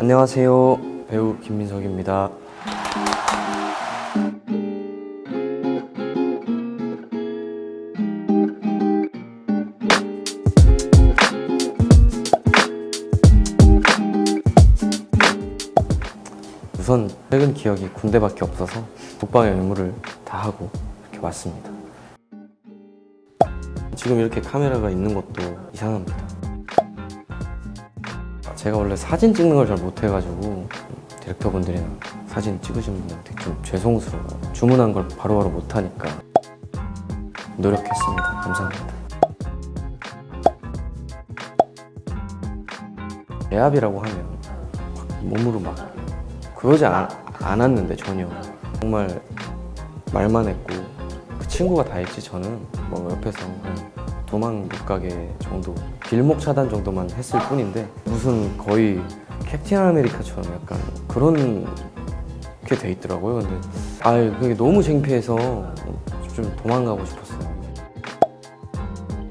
안녕하세요. 배우 김민석입니다. 우선 최근 기억이 군대밖에 없어서 국방의 의무를 다 하고 이렇게 왔습니다. 지금 이렇게 카메라가 있는 것도 이상합니다. 제가 원래 사진 찍는 걸 잘 못해가지고 디렉터분들이나 사진 찍으시는 분한테 좀 죄송스러워요. 주문한 걸 바로바로 못하니까 노력했습니다. 감사합니다. 배합이라고 하면 막 몸으로 막 그러지 않, 않았는데 전혀 정말 말만 했고 그 친구가 다 했지 저는 뭐 옆에서 그냥 도망 못 가게 정도 길목 차단 정도만 했을 뿐인데 무슨 거의 캡틴 아메리카처럼 약간 그런 게 돼 있더라고요. 근데 아 그게 너무 창피해서 좀 도망가고 싶었어요.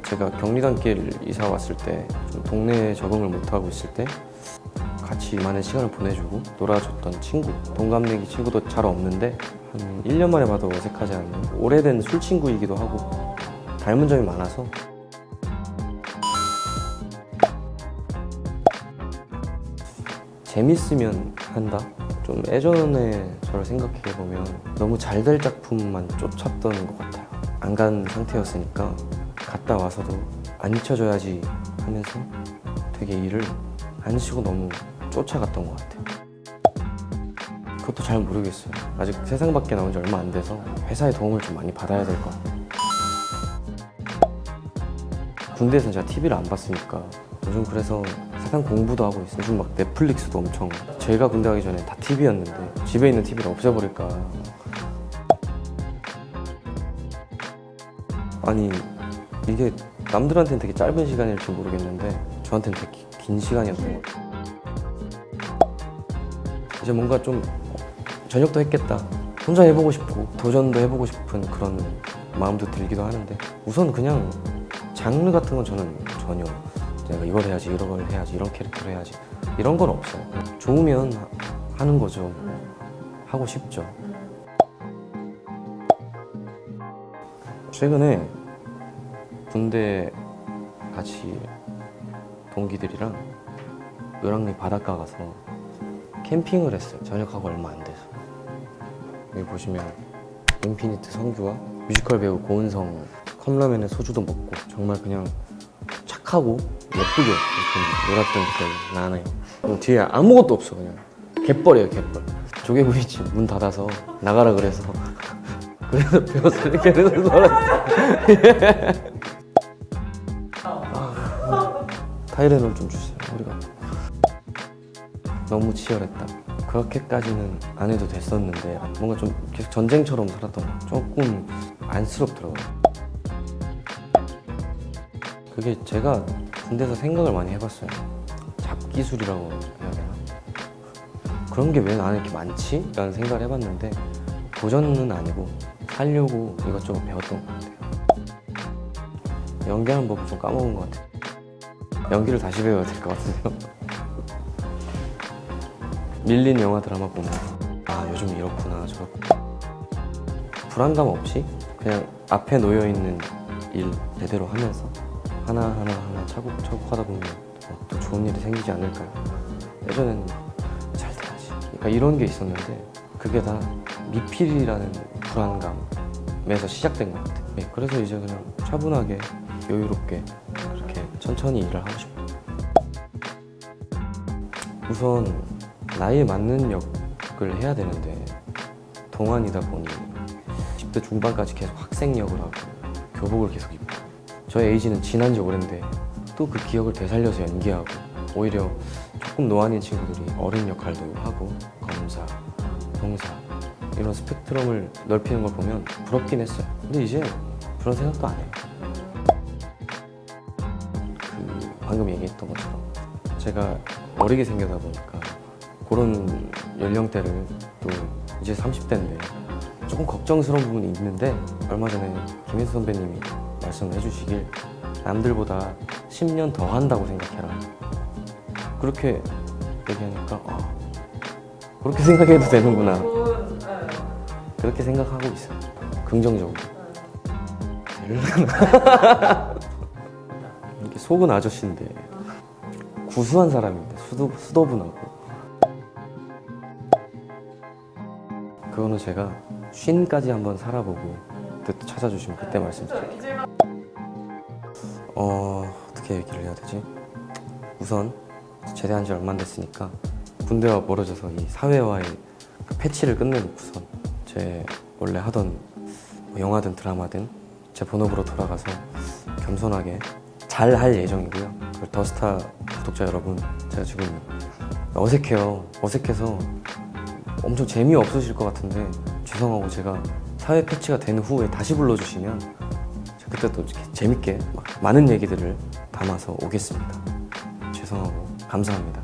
제가 격리단길 이사 왔을 때 좀 동네에 적응을 못하고 있을 때 같이 많은 시간을 보내주고 놀아줬던 친구 동갑내기 친구도 잘 없는데 한 1년 만에 봐도 어색하지 않는 오래된 술 친구이기도 하고 닮은 점이 많아서 재밌으면 한다? 좀 예전에 저를 생각해 보면 너무 잘 될 작품만 쫓았던 것 같아요 안 간 상태였으니까 갔다 와서도 안 잊혀져야지 하면서 되게 일을 안 쉬고 너무 쫓아갔던 것 같아요. 그것도 잘 모르겠어요. 아직 세상 밖에 나온 지 얼마 안 돼서 회사의 도움을 좀 많이 받아야 될 것 같아요. 군대에서는 제가 TV를 안 봤으니까 요즘 그래서 세상 공부도 하고 있어요. 요즘 막 넷플릭스도 엄청 제가 군대 가기 전에 다 TV였는데 집에 있는 TV를 없애버릴까. 아니 이게 남들한테는 되게 짧은 시간일지 모르겠는데 저한테는 되게 기- 긴 시간이었던 것 같아요. 이제 뭔가 좀 저녁도 했겠다. 혼자 해보고 싶고 도전도 해보고 싶은 그런 마음도 들기도 하는데 우선 그냥 장르 같은 건 저는 전혀 내가 이걸 해야지 이런 걸 해야지 이런 캐릭터를 해야지 이런 건. 그냥 좋으면 하- 하는 거죠. 하고 싶죠. 최근에 군대 같이 동기들이랑 을왕리 바닷가 가서 캠핑을 했어요. 전역하고 얼마 안 돼서. 여기 보시면 인피니트 성규와 뮤지컬 배우 고은성 컵라면에 소주도 먹고 정말 그냥 착하고 예쁘게 이렇게 놀았던 기억이 나네요. 어, 뒤에 아무것도 없어 그냥 갯벌이에요 갯벌. 조개구이집 문 닫아서 나가라 그래서 그래서 배워서 이렇게 놀았어. 타이레놀 좀 주세요. 우리가 너무 치열했다. 그렇게까지는 안 해도 됐었는데 뭔가 좀 계속 전쟁처럼 살았던 거 조금 안쓰럽더라고요. 그게 제가 군대에서 생각을 많이 해봤어요. 잡기술이라고 해야 되나? 그런 게 왜 나는 이렇게 많지? 라는 생각을 해봤는데 도전은 아니고 살려고 이것저것 배웠던 것 같아요. 연기하는 법을 좀 까먹은 것 같아요. 연기를 다시 배워야 될 것 같은데요. 밀린 영화 드라마 보면 아 요즘 이렇구나 저렇구나 불안감 없이 그냥 앞에 놓여 있는 일 제대로 하면서 하나 하나 하나 차곡차곡 하다 보면 어, 또 좋은 일이 생기지 않을까요? 예전에는 잘 돼야지 그러니까 이런 게 있었는데 그게 다 미필이라는 불안감에서 시작된 것 같아요. 네, 그래서 이제 그냥 차분하게 여유롭게 그렇게 천천히 일을 하고 싶어요. 우선 나이에 맞는 역을 해야 되는데 동안이다 보니 10대 중반까지 계속 학생 역을 하고 교복을 계속 입고 저의 에이지는 지난 지 오랜데 또 그 기억을 되살려서 연기하고 오히려 조금 노안인 친구들이 어른 역할도 하고 검사, 형사 이런 스펙트럼을 넓히는 걸 보면 부럽긴 했어요. 근데 이제 그런 생각도 안 해요. 그 방금 얘기했던 것처럼 제가 어리게 생겨다 보니까 그런 연령대를 또 이제 30대인데 조금 걱정스러운 부분이 있는데 얼마 전에 김혜수 선배님이 말씀을 해주시길 남들보다 10년 더 한다고 생각해라. 그렇게 얘기하니까 아, 그렇게 생각해도 되는구나. 그렇게 생각하고 있어요. 긍정적으로. 이렇게 속은 아저씨인데 구수한 사람인데 수도, 수도분하고 그거는 제가 쉰까지 한번 살아보고 그때 또 찾아주시면 그때 말씀드릴게요. 어 어떻게 얘기를 해야 되지? 우선 제대한 지 얼마 안 됐으니까 군대와 멀어져서 이 사회와의 그 패치를 끝내놓고선 제 원래 하던 뭐 영화든 드라마든 제 본업으로 돌아가서 겸손하게 잘 할 예정이고요. 그리고 더스타 구독자 여러분, 제가 지금 어색해요. 어색해서 엄청 재미없으실 것 같은데 죄송하고 제가 사회 패치가 된 후에 다시 불러주시면 그때 또 재밌게 많은 얘기들을 담아서 오겠습니다. 죄송하고 감사합니다.